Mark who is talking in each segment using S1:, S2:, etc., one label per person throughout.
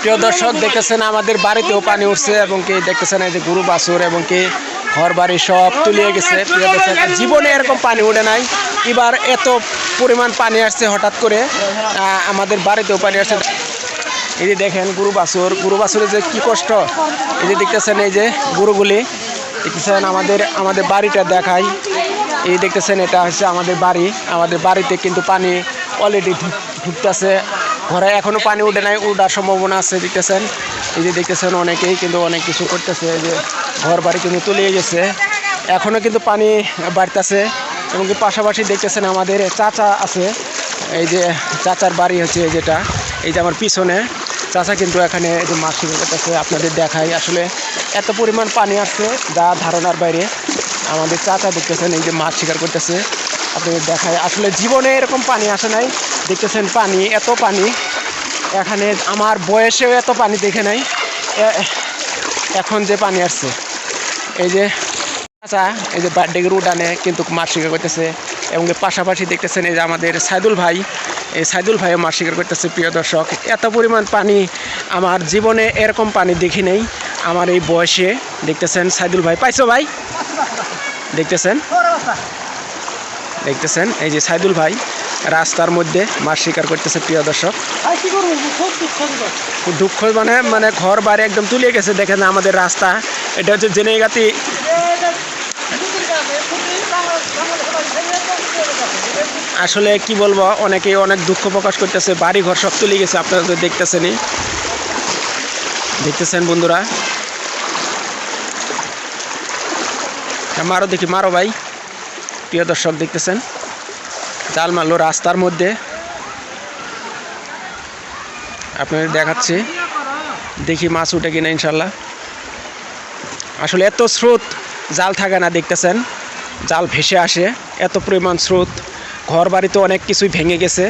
S1: প্রিয় দর্শক, দেখতেছেন আমাদের বাড়িতেও পানি উঠছে এবং কি দেখতেছেন এই যে গরু বাছুর এবং কি ঘর বাড়ি সব তুলিয়ে গেছে। জীবনে এরকম পানি উঠে নাই। এবার এত পরিমাণ পানি আসছে হঠাৎ করে আমাদের বাড়িতেও পানি আসছে। এই যে দেখেন গরু বাছুর, গরু বাছুরের যে কি কষ্ট। এই যে দেখতেছেন এই যে গরুগুলি, দেখতেছেন আমাদের আমাদের বাড়িটা দেখাই। এই দেখতেছেন এটা হচ্ছে আমাদের বাড়ি। আমাদের বাড়িতে কিন্তু পানি অলরেডি ঢুকতেছে। ঘরে এখনও পানি উঠে নাই, উঠার সম্ভাবনা আছে, দেখতেছেন? এই যে দেখতেছেন অনেকেই কিন্তু অনেক কিছু করতেছে যে ঘর বাড়ি কিন্তু তলিয়ে গেছে। এখনও কিন্তু পানি বাড়তেছে এবং কি পাশাপাশি দেখতেছেন আমাদের চাচা আছে, এই যে চাচার বাড়ি হচ্ছে যেটা, এই যে আমার পিছনে। চাচা কিন্তু এখানে এই যে মাছ করতেছে আপনাদের দেখাই। আসলে এত পরিমাণ পানি আসছে, যা ধারণার বাইরে। আমাদের চাচা দেখতেছেন এই যে মাছ শিকার করতেছে। আপনাদের দেখায় আসলে জীবনে এরকম পানি আসে নাই। দেখতেছেন পানি, এত পানি। এখানে আমার বয়সেও এত পানি দেখে নাই। এখন যে পানি আসছে। এই যে, চাচা, এই যে বার্থডে উঠানে কিন্তু মাছ শিকার করতেছে। এবং পাশাপাশি দেখতেছেন এই যে আমাদের সাইদুল ভাই। এই সাইদুল ভাইও মাছ শিকার করতেছে, প্রিয় দর্শক। এত পরিমাণ পানি, আমার জীবনে এরকম পানি দেখি নেই। আমার এই বয়সে দেখতেছেন সাইদুল ভাই। পাইছো ভাই? দেখতেছেন? দেখতেছেন? এই যে সাইদুল ভাই রাস্তার মধ্যে মাছ শিকার করতেছে প্রিয় দর্শক। দুঃখ মানে মানে ঘর বাড়ি একদম তুলে গেছে দেখেন আমাদের রাস্তা। এটা হচ্ছে জেনেগাতি আসলে কি বলব অনেকেই অনেক দুঃখ প্রকাশ করতেছে বাড়ি ঘর সব তুলে গেছে আপনারা তো দেখতেছেনই। দেখতেছেন বন্ধুরা? মারো দেখি মারো ভাই। প্রিয় দর্শক দেখতেছেন, জাল মারলো রাস্তার মধ্যে। আপনাদের দেখাচ্ছি, দেখি মাছ উঠে কিনা ইনশাল্লাহ। আসলে এত স্রোত, জাল থাকে না দেখতেছেন। জাল ভেসে আসে, এত পরিমাণ স্রোত। ঘর বাড়িতে অনেক কিছুই ভেঙে গেছে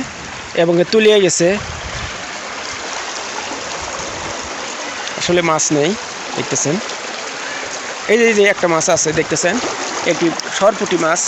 S1: এবং তুলিয়ে গেছে। আসলে মাছ নেই, দেখতেছেন। এই যে একটা মাছ আছে দেখতেছেন? একটি সরপুটি মাছ।